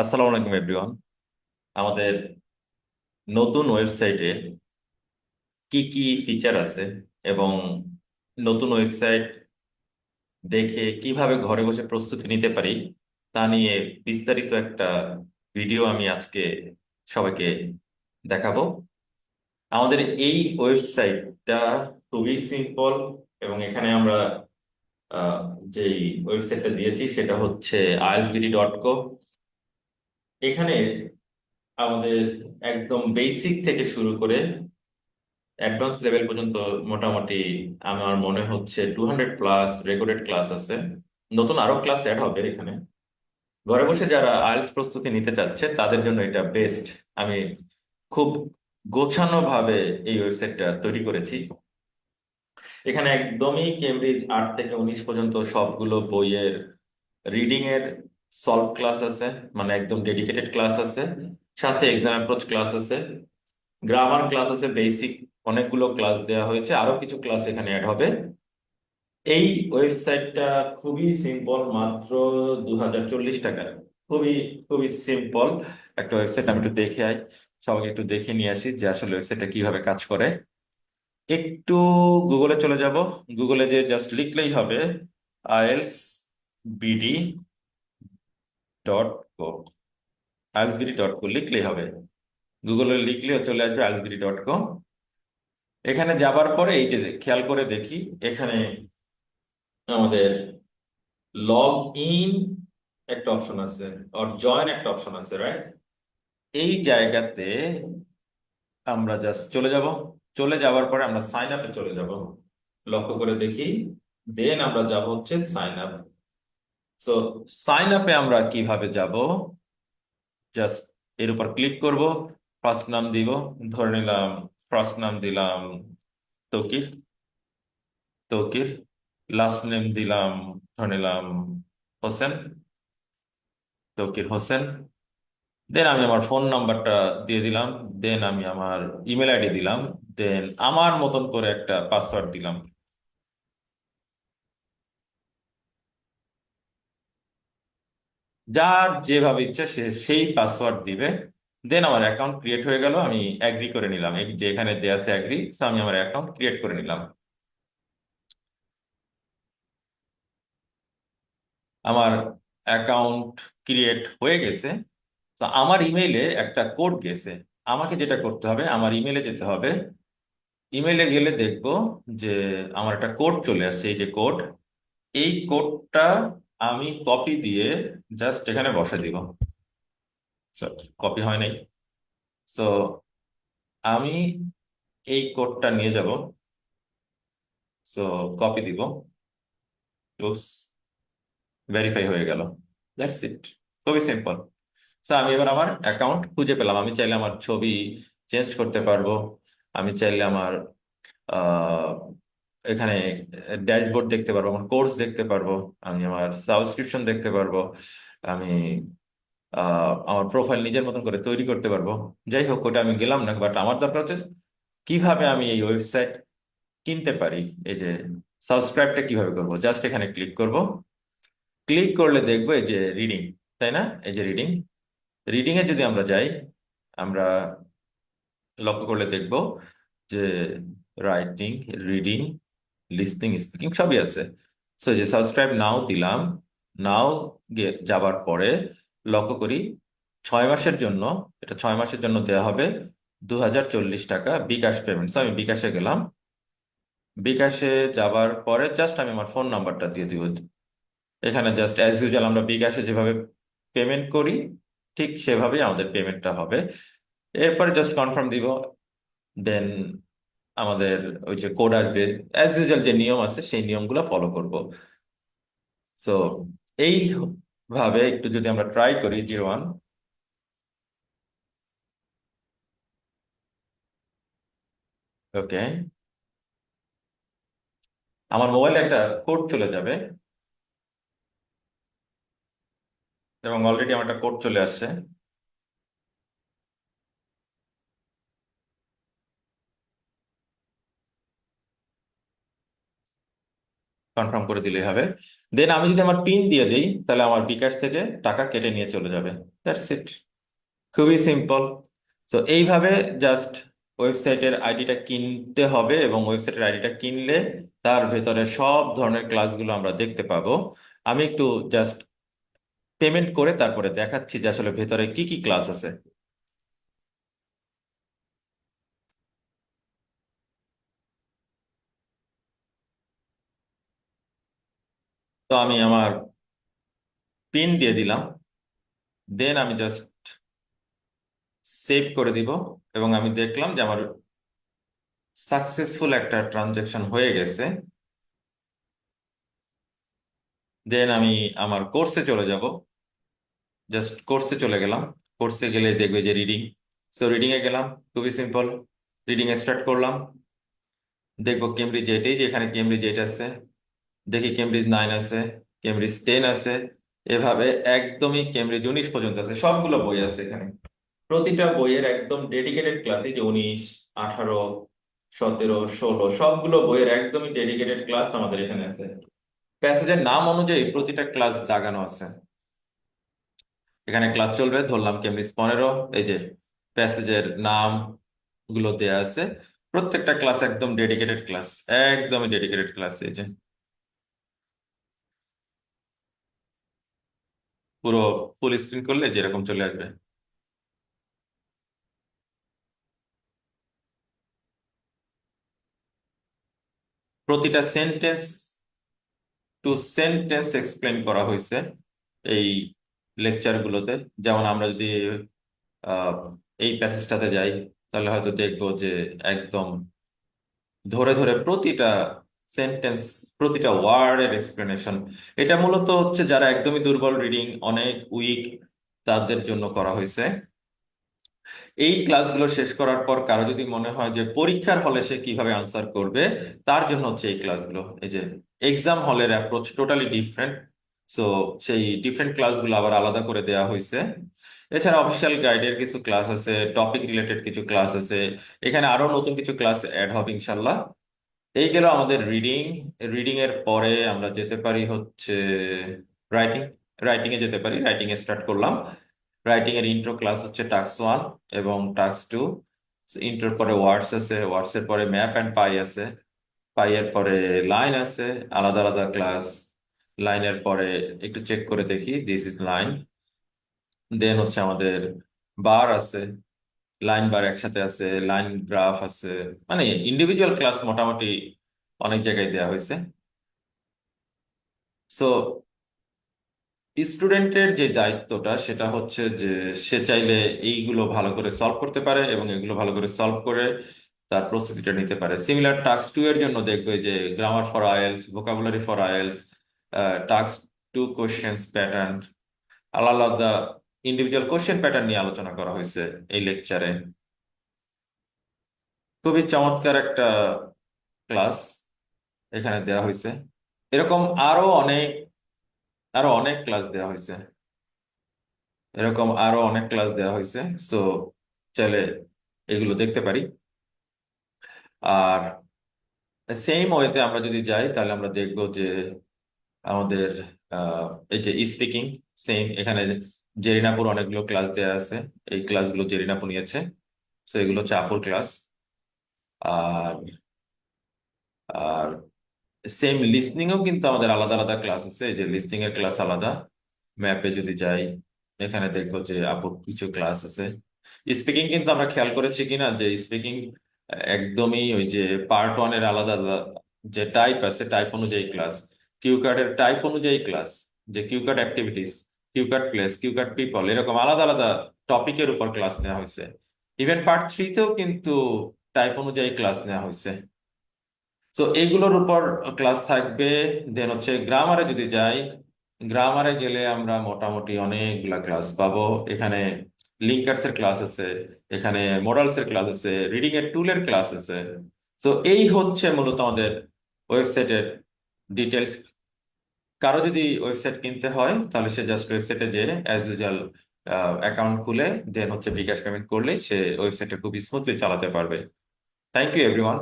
আসসালামু আলাইকুম এভরিওয়ান আমাদের নতুন ওয়েবসাইটে কি কি ফিচার আছে এবং নতুন ওয়েবসাইট দেখে কীভাবে ঘরে বসে প্রস্তুতি নিতে পারি তা নিয়ে বিস্তারিত একটা ভিডিও আমি আজকে সবাইকে দেখাবো। আমাদের এই ওয়েবসাইটটা খুবই সিম্পল এবং এখানে আমরা যেই ওয়েবসাইটটা দিয়েছি সেটা হচ্ছে আইএসবিডি ডট কো এখানে আমাদের একদম বেসিক থেকে শুরু করে অ্যাডভান্স লেভেল পর্যন্ত মোটামুটি আমার মনে হচ্ছে two hundred plus recorded class আছে। নতুন আরও ক্লাস অ্যাড হবে এখানে। ঘরে বসে যারা আইএলটিএস প্রস্তুতি নিতে চাচ্ছে, তাদের জন্য এটা বেস্ট আমি খুব গোছানো ভাবে এই ওয়েবসাইটটা তৈরি করেছি। এখানে একদমই কেমব্রিজ আট থেকে উনিশ পর্যন্ত সবগুলো বইয়ের রিডিং এর সলভ ক্লাস আছে মানে একদম ডেডিকেটেড ক্লাস আছে, সাথে এক্সাম অ্যাপ্রোচ ক্লাস আছে গ্রামার ক্লাস আছে বেসিক অনেকগুলো ক্লাস দেওয়া হয়েছে, আরও কিছু ক্লাস এখানে অ্যাড হবে। এই ওয়েবসাইটটা খুবই সিম্পল মাত্র দু হাজার চল্লিশ টাকা। খুবই খুবই সিম্পল একটা ওয়েবসাইট আমি একটু দেখে আই, সবাইকে একটু দেখে নিয়ে আসি যে আসলে ওয়েবসাইটটা কীভাবে কাজ করে। একটু গুগলে চলে যাব। গুগলে যে জাস্ট লিখলেই হবে IELTS BD dot co IELTS BD dot co লিখলেই হবে। গুগলে লিখলেও চলে আসবে আইএলস বিডি ডট কো এখানে যাবার পরে এই যে খেয়াল করে দেখি, এখানে আমাদের লগ ইন একটা অপশন আছে আর জয়েন একটা অপশন আছে রাইট এই জায়গাতে আমরা জাস্ট চলে যাব। চলে যাওয়ার পরে আমরা সাইন আপে চলে যাব। লক্ষ্য করে দেখি দেন আমরা যাব হচ্ছে সাইন আপ সো সাইন আপে আমরা কীভাবে যাব? জাস্ট এর উপর ক্লিক করব ফার্স্ট নাম দিব, ধরে নিলাম ফার্স্ট নাম দিলাম তকির। তৌকির লাস্ট নেম দিলাম, ধরে নিলাম হোসেন। তৌকির হোসেন। দেন আমি আমার ফোন নাম্বারটা দিয়ে দিলাম। দেন আমি আমার ইমেল আইডি দিলাম। দেন আমার মতন করে একটা পাসওয়ার্ড দিলাম। যার যেভাবে ইচ্ছা সে সেই পাসওয়ার্ড দিবে। দেন আমার অ্যাকাউন্ট ক্রিয়েট হয়ে গেল, আমি অ্যাগ্রি করে নিলাম। যে এখানে দেয়া আছে অ্যাগ্রি আমি আমার অ্যাকাউন্ট ক্রিয়েট করে নিলাম। আমার অ্যাকাউন্ট ক্রিয়েট হয়ে গেছে। তো আমার ইমেইলে একটা কোড গেছে। আমাকে যেটা করতে হবে, আমার ইমেইলে যেতে হবে। ইমেইলে গেলে দেখব যে আমার একটা কোড চলে আসছে, এই যে কোড এই কোডটা আমি কপি দিয়ে জাস্ট এখানে বসে দিব। কপি হয় নাই। সো আমি এই কোডটা নিয়ে যাব। সো কপি দিব। ভেরিফাই হয়ে গেল। দ্যাটস ইট খুবই সিম্পল সো আমি এবার আমার অ্যাকাউন্ট খুঁজে পেলাম। আমি চাইলে আমার ছবি চেঞ্জ করতে পারব। আমি চাইলে আমার এখানে ড্যাশবোর্ড দেখতে পারব, আমার কোর্স দেখতে পারব, আমি আমার সাবস্ক্রিপশন দেখতে পারব, আমি আমার প্রোফাইল নিজের মতন করে তৈরি করতে পারব। যাই হোক, ওটা আমি গেলাম না বাট আমার দরকার হচ্ছে কীভাবে আমি এই ওয়েবসাইট কিনতে পারি, এই যে সাবস্ক্রাইবটা কীভাবে করব? জাস্ট এখানে ক্লিক করব। ক্লিক করলে দেখব এই যে রিডিং তাই না? এই যে রিডিং রিডিং এ যদি আমরা যাই, আমরা লক্ষ্য করলে দেখব যে রাইটিং রিডিং লিসনিং স্পিকিং সবই আছে। সো যে সাবস্ক্রাইব নাও দিলাম নাও যাবার পরে লক্ষ্য করি ছয় মাসের জন্য, এটা ছয় মাসের জন্য দেওয়া হবে দু হাজার চল্লিশ টাকা বিকাশ পেমেন্টস আমি বিকাশে গেলাম। বিকাশে যাবার পরে জাস্ট আমি আমার ফোন নাম্বারটা দিয়ে দিব। এখানে জাস্ট অ্যাজ ইউজুয়াল আমরা বিকাশে যেভাবে পেমেন্ট করি, ঠিক সেভাবেই আমাদের পেমেন্টটা হবে। এরপরে জাস্ট কনফার্ম দিব দেন আমাদের ওই যে কোড আসবে অ্যাজ ইউজুয়াল যে নিয়ম আছে, সেই নিয়মগুলো ফলো করব। সো এই ভাবে একটু যদি আমরা ট্রাই করি জিরো ওয়ান ওকে আমার মোবাইলে একটা কোড চলে যাবে। এবং অলরেডি আমার একটা কোড চলে আসছে। কনফার্ম করে দিলেই হবে। দেন আমি যদি আমার পিন দিয়ে দিই, তাহলে আমার বিকাশ থেকে টাকা কেটে নিয়ে চলে যাবে। দ্যাটস ইট খুবই সিম্পল তো এইভাবে জাস্ট ওয়েবসাইটের আইডিটা কিনতে হবে এবং ওয়েবসাইটের আইডিটা কিনলে তার ভেতরে সব ধরনের ক্লাসগুলো আমরা দেখতে পাবো। আমি একটু জাস্ট পেমেন্ট করে তারপরে দেখাচ্ছি যে আসলে ভেতরে কি কি ক্লাস আছে। তো আমি আমার পিন দিয়ে দিলাম। দেন আমি জাস্ট সেভ করে দিব এবং আমি দেখলাম যে আমার সাকসেসফুল একটা ট্রানজেকশন হয়ে গেছে। দেন আমি আমার কোর্সে চলে যাব। জাস্ট কোর্সে চলে গেলাম। কোর্সে গেলে দেখবে যে রিডিং সো রিডিংয়ে গেলাম। খুবই সিম্পল রিডিং এ স্টার্ট করলাম। দেখব কেমব্রিজ এইটেই যে এখানে কেমব্রিজ এইট আছে। দেখি কেমব্রিজ নাইন আছে কেমব্রিজ টেন আছে, এভাবে একদমই কেমব্রিজ উনিশ পর্যন্ত আছে, সবগুলো বই আছে এখানে। প্রতিটা বইয়ের একদম ডেডিকেটেড ক্লাস যে উনিশ, আঠারো, সতেরো, ষোলো, সবগুলো বইয়ের একদমই ডেডিকেটেড ক্লাস আমাদের এখানে আছে। প্যাসেজের নাম অনুযায়ী প্রতিটা ক্লাস দাগানো আছে। এখানে ক্লাস চলবে, ধরলাম কেমব্রিজ পনেরো, এই যে প্যাসেজের নামগুলো দেয়া আছে। প্রত্যেকটা ক্লাস একদম ডেডিকেটেড ক্লাস একদমই ডেডিকেটেড ক্লাস এই যে। পুরো ফুল স্ক্রিন করলে যেরকম চলে আসবে। প্রতিটা সেন্টেন্স টু সেন্টেন্স এক্সপ্লেন করা হয়েছে এই লেকচার গুলোতে। যেমন আমরা যদি এই প্যাসেজটাতে যাই, তাহলে হয়তো দেখব যে একদম ধরে ধরে প্রতিটা সেন্টেন্স প্রতিটা ওয়ার্ডের এক্সপ্লেনেশন এটা মূলত হচ্ছে যারা একদমই দুর্বল রিডিং অনেক উইক তাদের জন্য করা হয়েছে। এই ক্লাসগুলো শেষ করার পর কারও যদি মনে হয় যে পরীক্ষার হলে সে কীভাবে আনসার করবে, তার জন্য হচ্ছে এই ক্লাসগুলো এই যে এক্সাম হলের অ্যাপ্রোচ টোটালি ডিফারেন্ট সো সেই ডিফারেন্ট ক্লাসগুলো আবার আলাদা করে দেওয়া হয়েছে। এছাড়া অফিসিয়াল গাইডের কিছু ক্লাস আছে টপিক রিলেটেড কিছু ক্লাস আছে। এখানে আরও নতুন কিছু ক্লাস অ্যাড হবে ইনশাল্লাহ। এই গেল আমাদের রিডিং রিডিং এর পরে আমরা যেতে পারি হচ্ছে রাইটিং রাইটিং এ যেতে পারি। রাইটিং এ স্টার্ট করলাম। রাইটিং এর ইন্ট্রো ক্লাস হচ্ছে টাক্স ওয়ান এবং টাক্স টু ইন্ট্রোর পরে ওয়ার্ডস আছে। ওয়ার্ডস এর পরে ম্যাপ অ্যান্ড পাই আছে। পাই এর পরে লাইন আছে। আলাদা আলাদা ক্লাস লাইনের পরে একটু চেক করে দেখি। দিস ইজ লাইন দেন হচ্ছে আমাদের বার আছে। লাইন বার একসাথে আছে লাইন গ্রাফ আছে। মানে ইন্ডিভিজুয়াল ক্লাস মোটামুটি অনেক জায়গায় দেওয়া হয়েছে। সো স্টুডেন্টের যে দায়িত্বটা, সেটা হচ্ছে যে সে চাইলে এইগুলো ভালো করে সলভ করতে পারে এবং এগুলো ভালো করে সলভ করে তার প্রস্তুতিটা নিতে পারে। সিমিলার টাস্ক টু এর জন্য দেখবে যে grammar for IELTS vocabulary for IELTS task two questions pattern আলাদা আলাদা ইন্ডিভিজুয়াল কোশ্চেন প্যাটার্ন নিয়ে আলোচনা করা হয়েছে এই লেকচারে খুবই চমৎকার একটা ক্লাস এখানে দেওয়া হয়েছে। এরকম আরও অনেক আরও অনেক ক্লাস দেওয়া হয়েছে। এরকম আরও অনেক ক্লাস দেওয়া হয়েছে। সো চাইলে এগুলো দেখতে পারি। আর সেম ওয়েতে আমরা যদি যাই, তাহলে আমরা দেখব যে আমাদের এই যে স্পিকিং সেম এখানে জেরিনাপুর অনেকগুলো ক্লাস দেওয়া আছে। এই ক্লাসগুলো জেরিনাপুর নিয়েছে। সো এগুলো হচ্ছে আপুর ক্লাস আর আর সেম লিসনিংও কিন্তু আমাদের আলাদা আলাদা ক্লাস আছে। যে লিসনিং এর ক্লাস আলাদা। ম্যাপে যদি যাই, এখানে দেখব যে আপুর কিছু ক্লাস আছে। স্পিকিং কিন্তু আমরা খেয়াল করেছি কিনা যে স্পিকিং একদমই ওই যে পার্ট ওয়ানের আলাদা আলাদা যে টাইপ আছে টাইপ অনুযায়ী ক্লাস কিউ কার্ডের টাইপ অনুযায়ী ক্লাস যে cue card activities cue card place cue card people এরকম আলাদা আলাদা টপিকের উপর ক্লাস নেওয়া হয়েছে। ইভেন পার্ট থ্রিতেও কিন্তু টাইপ অনুযায়ী ক্লাস নেওয়া হয়েছে। তো এগুলোর উপর ক্লাস থাকবে দেন হচ্ছে গ্রামারে যদি যাই গ্রামারে গেলে আমরা মোটামুটি অনেকগুলা ক্লাস পাবো। এখানে লিঙ্কার্স এর ক্লাস আছে, এখানে মডালস এর ক্লাস আছে রিডিং এর টুল এর ক্লাস আছে। তো এই হচ্ছে মূলত আমাদের ওয়েবসাইটের ডিটেলস কারও যদি ওয়েবসাইট কিনতে হয়, তাহলে সে জাস্ট ওয়েবসাইটে যে অ্যাজ ইউজুয়াল অ্যাকাউন্ট খুলে দেন হচ্ছে বিকাশ পেমেন্ট করলে সে ওয়েবসাইটটা খুব স্মুথলি চালাতে পারবে। Thank you everyone